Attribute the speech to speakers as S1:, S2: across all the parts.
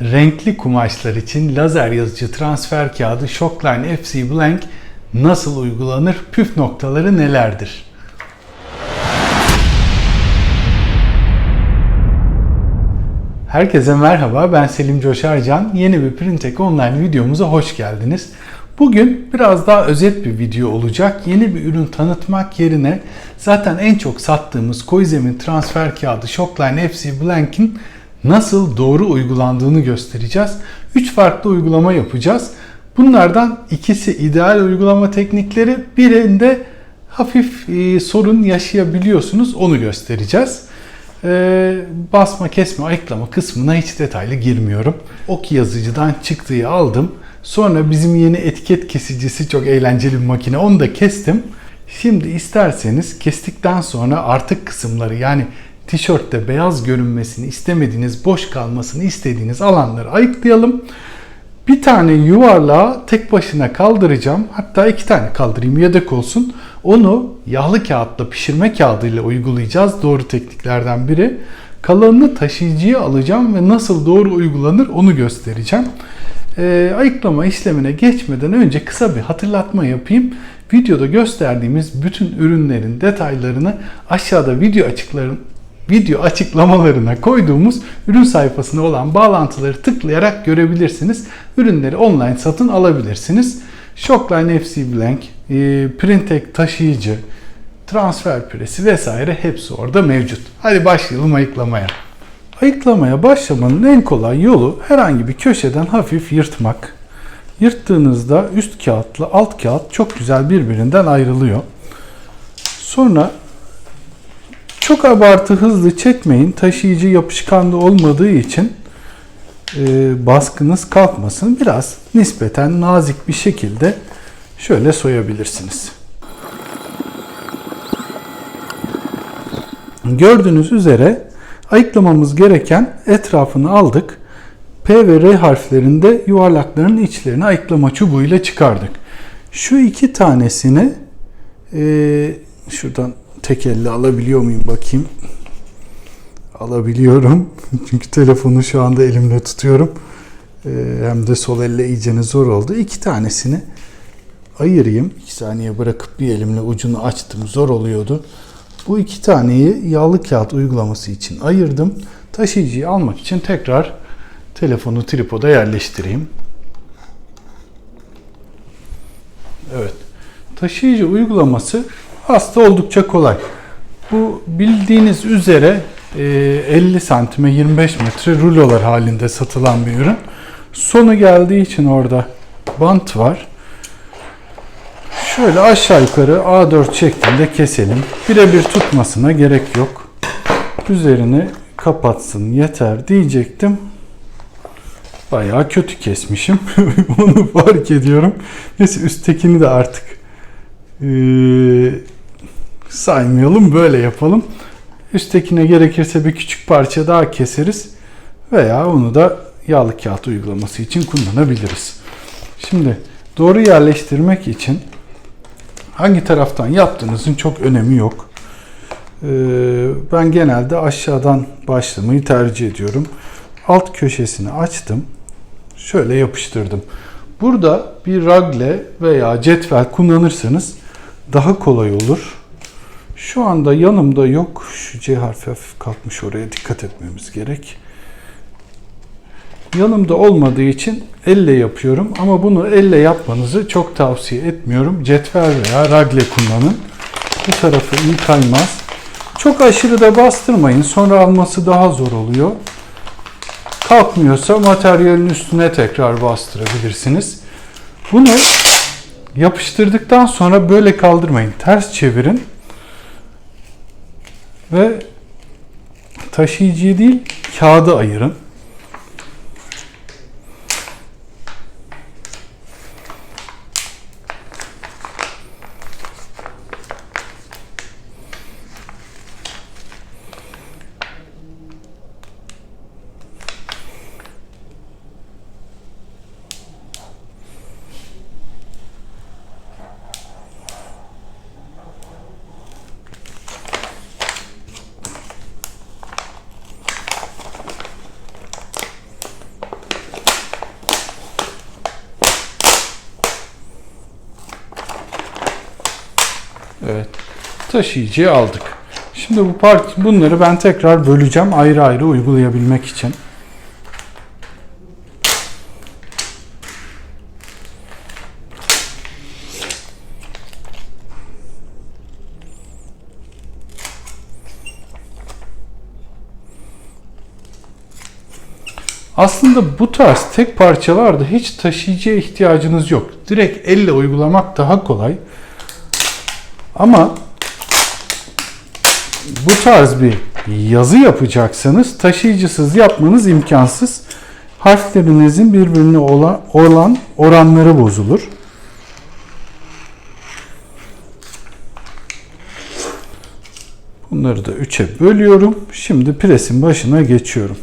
S1: renkli kumaşlar için lazer yazıcı transfer kağıdı Shockline FC Blank nasıl uygulanır? Püf noktaları nelerdir? Herkese merhaba, ben Selim Coşarcan. Yeni bir Printek Online videomuza hoş geldiniz. Bugün biraz daha özet bir video olacak. Yeni bir ürün tanıtmak yerine zaten en çok sattığımız koyu zemin transfer kağıdı Shockline FC Blank'in nasıl doğru uygulandığını göstereceğiz. 3 farklı uygulama yapacağız. Bunlardan ikisi ideal uygulama teknikleri, birinde hafif e, sorun yaşayabiliyorsunuz. Onu göstereceğiz. Ee, basma, kesme, ayıklama kısmına hiç detaylı girmiyorum. Ok yazıcıdan çıktığı aldım. Sonra bizim yeni etiket kesicisi çok eğlenceli bir makine. Onu da kestim. Şimdi isterseniz kestikten sonra artık kısımları yani tişörtte beyaz görünmesini istemediğiniz, boş kalmasını istediğiniz alanları ayıklayalım. Bir tane yuvarlağı tek başına kaldıracağım. Hatta iki tane kaldırayım yedek olsun. Onu yağlı kağıtla pişirme kağıdıyla uygulayacağız. Doğru tekniklerden biri. Kalanını taşıyıcıya alacağım ve nasıl doğru uygulanır onu göstereceğim. Ee, ayıklama işlemine geçmeden önce kısa bir hatırlatma yapayım. Videoda gösterdiğimiz bütün ürünlerin detaylarını aşağıda video açıkların video açıklamalarına koyduğumuz ürün sayfasına olan bağlantıları tıklayarak görebilirsiniz. Ürünleri online satın alabilirsiniz. Shockline FC Blank, e, Printek taşıyıcı, transfer presi vesaire hepsi orada mevcut. Hadi başlayalım ayıklamaya. Ayıklamaya başlamanın en kolay yolu herhangi bir köşeden hafif yırtmak. Yırttığınızda üst kağıtla alt kağıt çok güzel birbirinden ayrılıyor. Sonra çok abartı hızlı çekmeyin. Taşıyıcı yapışkanlı olmadığı için e, baskınız kalkmasın. Biraz nispeten nazik bir şekilde şöyle soyabilirsiniz. Gördüğünüz üzere ayıklamamız gereken etrafını aldık. P ve R harflerinde yuvarlakların içlerini ayıklama çubuğuyla çıkardık. Şu iki tanesini e, şuradan tek elle alabiliyor muyum bakayım. Alabiliyorum. Çünkü telefonu şu anda elimle tutuyorum. Ee, hem de sol elle iyicene zor oldu. İki tanesini ayırayım. İki saniye bırakıp bir elimle ucunu açtım. Zor oluyordu. Bu iki taneyi yağlı kağıt uygulaması için ayırdım. Taşıyıcıyı almak için tekrar telefonu tripoda yerleştireyim. Evet. Taşıyıcı uygulaması aslında oldukça kolay. Bu bildiğiniz üzere 50 santime 25 metre rulolar halinde satılan bir ürün. Sonu geldiği için orada bant var. Şöyle aşağı yukarı A4 şeklinde keselim. Birebir tutmasına gerek yok. Üzerini kapatsın yeter diyecektim. Bayağı kötü kesmişim. Onu fark ediyorum. Neyse üsttekini de artık saymayalım böyle yapalım. Üsttekine gerekirse bir küçük parça daha keseriz veya onu da yağlı kağıt uygulaması için kullanabiliriz. Şimdi doğru yerleştirmek için hangi taraftan yaptığınızın çok önemi yok. Ee, ben genelde aşağıdan başlamayı tercih ediyorum. Alt köşesini açtım. Şöyle yapıştırdım. Burada bir ragle veya cetvel kullanırsanız daha kolay olur. Şu anda yanımda yok. Şu C harfi hafif kalkmış oraya dikkat etmemiz gerek. Yanımda olmadığı için elle yapıyorum ama bunu elle yapmanızı çok tavsiye etmiyorum. Cetvel veya ragle kullanın. Bu tarafı iyi kaymaz. Çok aşırı da bastırmayın. Sonra alması daha zor oluyor. Kalkmıyorsa materyalin üstüne tekrar bastırabilirsiniz. Bunu yapıştırdıktan sonra böyle kaldırmayın. Ters çevirin. Ve taşıyıcıyı değil kağıdı ayırın. Taşıyıcıyı aldık. Şimdi bu park bunları ben tekrar böleceğim ayrı ayrı uygulayabilmek için. Aslında bu tarz tek parçalarda hiç taşıyıcıya ihtiyacınız yok. Direkt elle uygulamak daha kolay. Ama bu tarz bir yazı yapacaksanız taşıyıcısız yapmanız imkansız. Harflerinizin birbirine olan, oranları bozulur. Bunları da 3'e bölüyorum. Şimdi presin başına geçiyorum.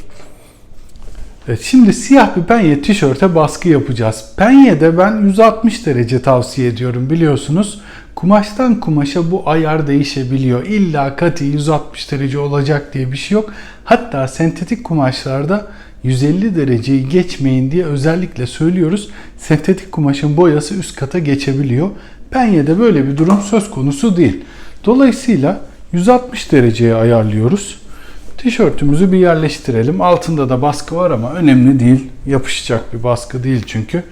S1: Evet, şimdi siyah bir penye tişörte baskı yapacağız. Penyede ben 160 derece tavsiye ediyorum biliyorsunuz. Kumaştan kumaşa bu ayar değişebiliyor. İlla katı 160 derece olacak diye bir şey yok. Hatta sentetik kumaşlarda 150 dereceyi geçmeyin diye özellikle söylüyoruz. Sentetik kumaşın boyası üst kata geçebiliyor. Penyede böyle bir durum söz konusu değil. Dolayısıyla 160 dereceye ayarlıyoruz. Tişörtümüzü bir yerleştirelim. Altında da baskı var ama önemli değil. Yapışacak bir baskı değil çünkü.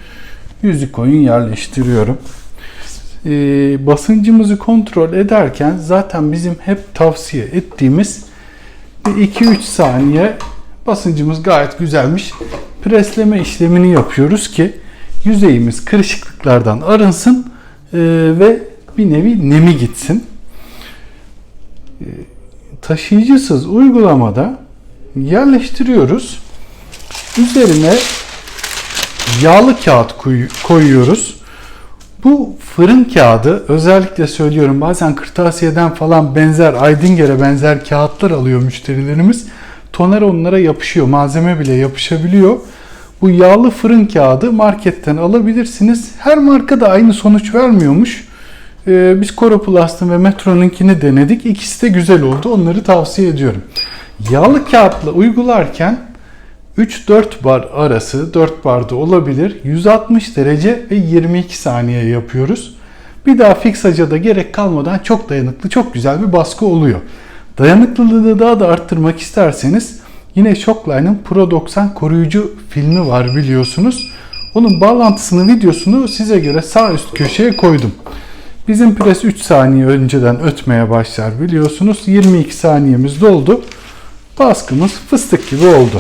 S1: Yüzü koyun yerleştiriyorum. Ee, basıncımızı kontrol ederken zaten bizim hep tavsiye ettiğimiz bir 2-3 saniye basıncımız gayet güzelmiş. Presleme işlemini yapıyoruz ki yüzeyimiz kırışıklıklardan arınsın ee, ve bir nevi nemi gitsin. Ee, taşıyıcısız uygulamada yerleştiriyoruz. Üzerine yağlı kağıt koyuyoruz. Bu fırın kağıdı özellikle söylüyorum bazen kırtasiyeden falan benzer Aydinger'e benzer kağıtlar alıyor müşterilerimiz. Toner onlara yapışıyor. Malzeme bile yapışabiliyor. Bu yağlı fırın kağıdı marketten alabilirsiniz. Her marka da aynı sonuç vermiyormuş. Ee, biz Coroplast'ın ve Metro'nunkini denedik. İkisi de güzel oldu. Onları tavsiye ediyorum. Yağlı kağıtla uygularken 3-4 bar arası 4 barda olabilir. 160 derece ve 22 saniye yapıyoruz. Bir daha fiksacada gerek kalmadan çok dayanıklı, çok güzel bir baskı oluyor. Dayanıklılığı daha da arttırmak isterseniz yine Shockline'ın Pro 90 koruyucu filmi var biliyorsunuz. Onun bağlantısını, videosunu size göre sağ üst köşeye koydum. Bizim pres 3 saniye önceden ötmeye başlar biliyorsunuz. 22 saniyemiz doldu. Baskımız fıstık gibi oldu.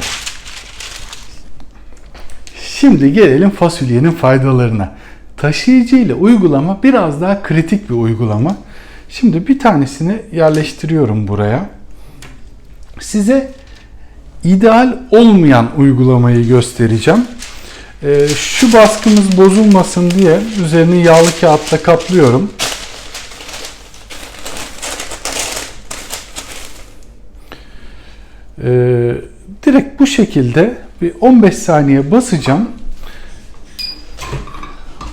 S1: Şimdi gelelim fasulyenin faydalarına. Taşıyıcı ile uygulama biraz daha kritik bir uygulama. Şimdi bir tanesini yerleştiriyorum buraya. Size ideal olmayan uygulamayı göstereceğim. Ee, şu baskımız bozulmasın diye üzerini yağlı kağıtla kaplıyorum. Ee, direkt bu şekilde bir 15 saniye basacağım.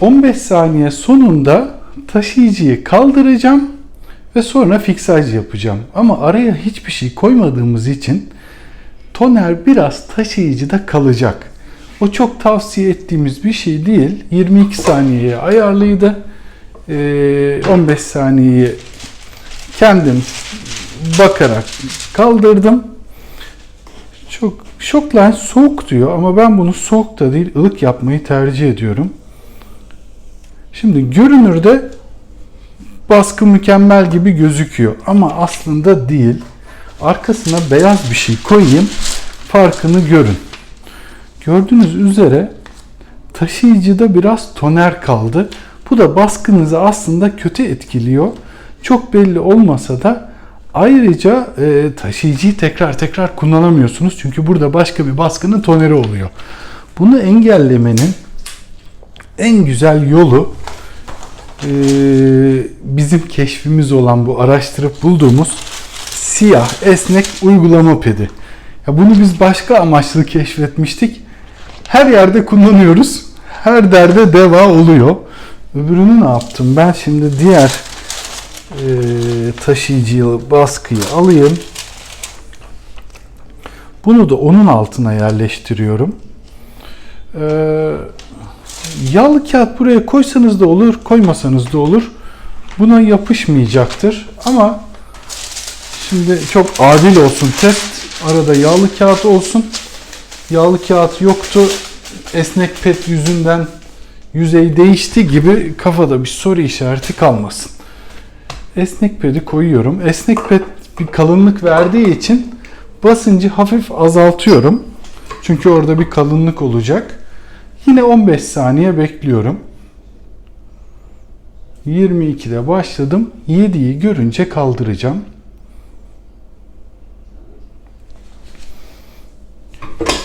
S1: 15 saniye sonunda taşıyıcıyı kaldıracağım ve sonra fiksaj yapacağım. Ama araya hiçbir şey koymadığımız için toner biraz taşıyıcıda kalacak. O çok tavsiye ettiğimiz bir şey değil. 22 saniyeye ayarlıydı. 15 saniyeyi kendim bakarak kaldırdım. Çok Shockline soğuk diyor ama ben bunu soğuk da değil ılık yapmayı tercih ediyorum. Şimdi görünürde baskı mükemmel gibi gözüküyor ama aslında değil. Arkasına beyaz bir şey koyayım farkını görün. Gördüğünüz üzere taşıyıcıda biraz toner kaldı. Bu da baskınızı aslında kötü etkiliyor. Çok belli olmasa da ayrıca e, taşıyıcıyı tekrar tekrar kullanamıyorsunuz. Çünkü burada başka bir baskının toneri oluyor. Bunu engellemenin en güzel yolu e, bizim keşfimiz olan bu araştırıp bulduğumuz siyah esnek uygulama pedi. Ya bunu biz başka amaçlı keşfetmiştik her yerde kullanıyoruz. Her derde deva oluyor. Öbürünü ne yaptım? Ben şimdi diğer e, taşıyıcıyı baskıyı alayım. Bunu da onun altına yerleştiriyorum. Ee, yağlı kağıt buraya koysanız da olur, koymasanız da olur. buna yapışmayacaktır. Ama şimdi çok adil olsun test. Arada yağlı kağıt olsun. Yağlı kağıt yoktu. Esnek pet yüzünden yüzey değişti gibi kafada bir soru işareti kalmasın. Esnek pedi koyuyorum. Esnek ped bir kalınlık verdiği için basıncı hafif azaltıyorum. Çünkü orada bir kalınlık olacak. Yine 15 saniye bekliyorum. 22'de başladım. 7'yi görünce kaldıracağım.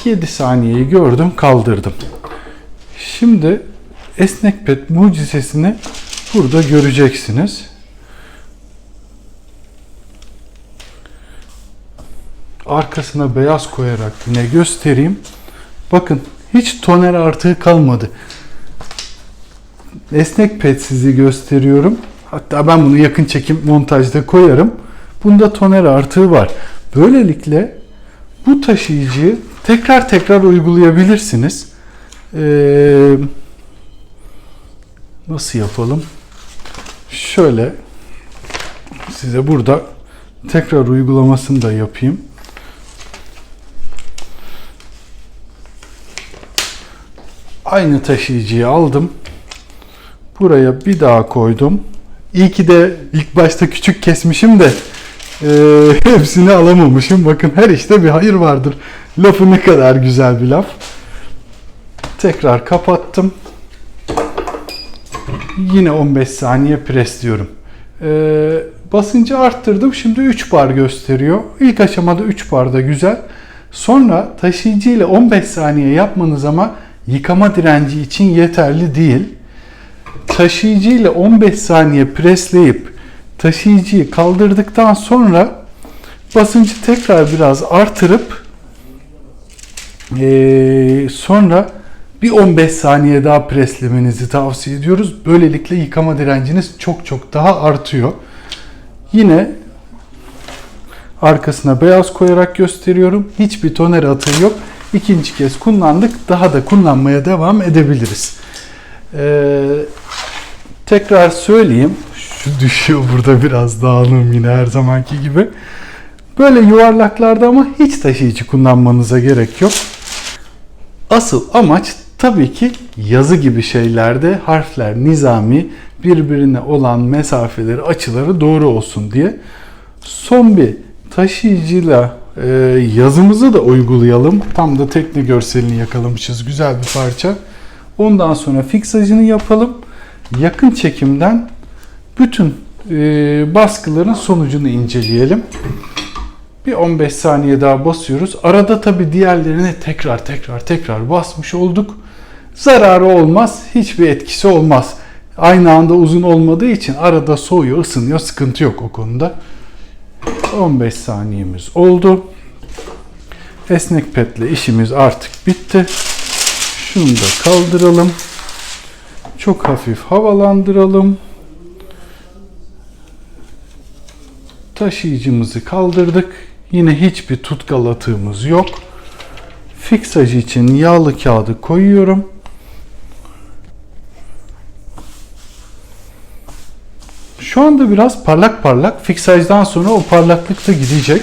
S1: Yedi saniyeyi gördüm, kaldırdım. Şimdi esnek pet mucizesini burada göreceksiniz. Arkasına beyaz koyarak yine göstereyim. Bakın hiç toner artığı kalmadı. Esnek pet sizi gösteriyorum. Hatta ben bunu yakın çekim montajda koyarım. Bunda toner artığı var. Böylelikle bu taşıyıcıyı tekrar tekrar uygulayabilirsiniz. Ee, nasıl yapalım? Şöyle size burada tekrar uygulamasını da yapayım. Aynı taşıyıcıyı aldım. Buraya bir daha koydum. İyi ki de ilk başta küçük kesmişim de e, hepsini alamamışım. Bakın her işte bir hayır vardır. Lafı ne kadar güzel bir laf. Tekrar kapattım. Yine 15 saniye presliyorum. E, basıncı arttırdım. Şimdi 3 bar gösteriyor. İlk aşamada 3 bar da güzel. Sonra taşıyıcı ile 15 saniye yapmanız ama yıkama direnci için yeterli değil. Taşıyıcı ile 15 saniye presleyip taşıyıcıyı kaldırdıktan sonra basıncı tekrar biraz artırıp ee, sonra bir 15 saniye daha preslemenizi tavsiye ediyoruz. Böylelikle yıkama direnciniz çok çok daha artıyor. Yine arkasına beyaz koyarak gösteriyorum. Hiçbir toner atığı yok. İkinci kez kullandık. Daha da kullanmaya devam edebiliriz. Ee, tekrar söyleyeyim. Şu düşüyor burada biraz dağılım yine her zamanki gibi. Böyle yuvarlaklarda ama hiç taşıyıcı kullanmanıza gerek yok. Asıl amaç tabii ki yazı gibi şeylerde harfler nizami birbirine olan mesafeleri açıları doğru olsun diye. Son bir taşıyıcıyla e, yazımızı da uygulayalım. Tam da tekne görselini yakalamışız. Güzel bir parça. Ondan sonra fiksajını yapalım. Yakın çekimden bütün e, baskıların sonucunu inceleyelim. Bir 15 saniye daha basıyoruz. Arada tabi diğerlerine tekrar tekrar tekrar basmış olduk. Zararı olmaz. Hiçbir etkisi olmaz. Aynı anda uzun olmadığı için arada soğuyor, ısınıyor. Sıkıntı yok o konuda. 15 saniyemiz oldu. Esnek petle işimiz artık bitti. Şunu da kaldıralım. Çok hafif havalandıralım. Taşıyıcımızı kaldırdık. Yine hiçbir tutkal atığımız yok. Fiksaj için yağlı kağıdı koyuyorum. Şu anda biraz parlak parlak. Fiksajdan sonra o parlaklık da gidecek.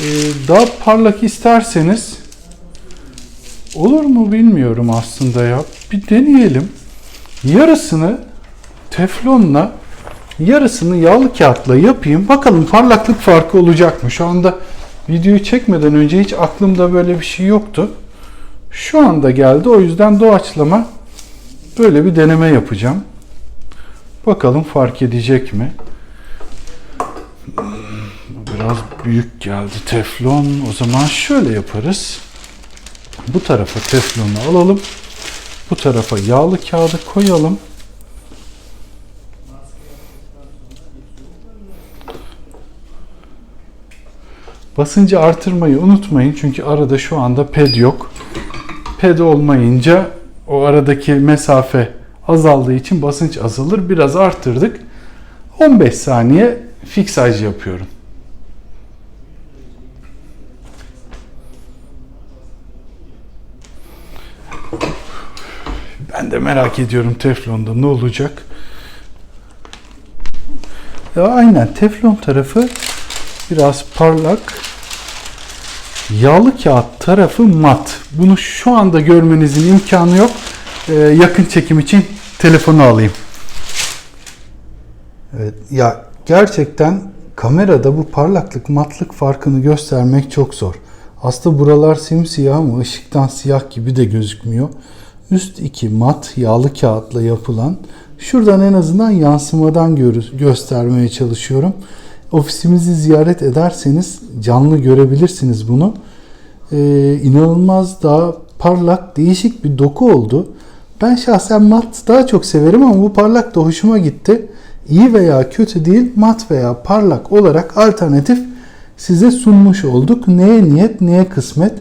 S1: Ee, daha parlak isterseniz olur mu bilmiyorum aslında ya. Bir deneyelim. Yarısını teflonla yarısını yağlı kağıtla yapayım. Bakalım parlaklık farkı olacak mı? Şu anda videoyu çekmeden önce hiç aklımda böyle bir şey yoktu. Şu anda geldi. O yüzden doğaçlama böyle bir deneme yapacağım. Bakalım fark edecek mi? Biraz büyük geldi teflon. O zaman şöyle yaparız. Bu tarafa teflonu alalım. Bu tarafa yağlı kağıdı koyalım. Basıncı artırmayı unutmayın çünkü arada şu anda ped yok. Ped olmayınca o aradaki mesafe azaldığı için basınç azalır. Biraz arttırdık. 15 saniye fiksaj yapıyorum. Ben de merak ediyorum teflonda ne olacak. E, aynen teflon tarafı biraz parlak. Yağlı kağıt tarafı mat. Bunu şu anda görmenizin imkanı yok. E, yakın çekim için telefonu alayım. Evet, ya gerçekten kamerada bu parlaklık matlık farkını göstermek çok zor. Aslında buralar simsiyah ama ışıktan siyah gibi de gözükmüyor. Üst iki mat yağlı kağıtla yapılan. Şuradan en azından yansımadan gör- göstermeye çalışıyorum. Ofisimizi ziyaret ederseniz canlı görebilirsiniz bunu. Ee, inanılmaz daha parlak değişik bir doku oldu. Ben şahsen mat daha çok severim ama bu parlak da hoşuma gitti. İyi veya kötü değil mat veya parlak olarak alternatif size sunmuş olduk. Neye niyet neye kısmet.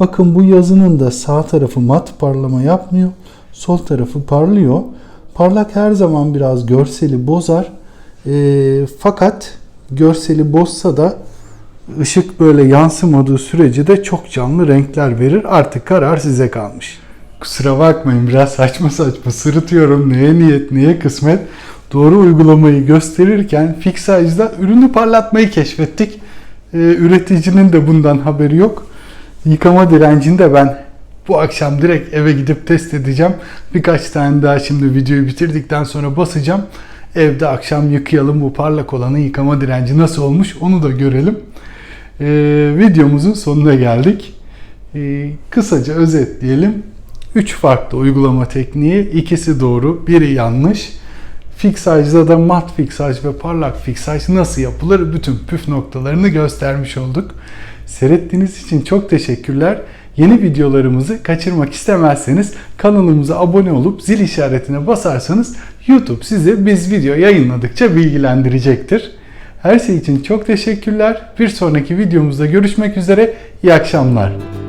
S1: Bakın bu yazının da sağ tarafı mat parlama yapmıyor. Sol tarafı parlıyor. Parlak her zaman biraz görseli bozar. Ee, fakat görseli bozsa da ışık böyle yansımadığı sürece de çok canlı renkler verir. Artık karar size kalmış. Kusura bakmayın biraz saçma saçma sırıtıyorum. Neye niyet neye kısmet. Doğru uygulamayı gösterirken Fixage'da ürünü parlatmayı keşfettik. Ee, üreticinin de bundan haberi yok. Yıkama direncini de ben bu akşam direkt eve gidip test edeceğim. Birkaç tane daha şimdi videoyu bitirdikten sonra basacağım. Evde akşam yıkayalım bu parlak olanı yıkama direnci nasıl olmuş onu da görelim. Ee, videomuzun sonuna geldik. Ee, kısaca özetleyelim. 3 farklı uygulama tekniği, ikisi doğru, biri yanlış. Fixage'da da mat fixaj ve parlak fixaj nasıl yapılır bütün püf noktalarını göstermiş olduk. Seyrettiğiniz için çok teşekkürler. Yeni videolarımızı kaçırmak istemezseniz kanalımıza abone olup zil işaretine basarsanız YouTube sizi biz video yayınladıkça bilgilendirecektir. Her şey için çok teşekkürler. Bir sonraki videomuzda görüşmek üzere. İyi akşamlar.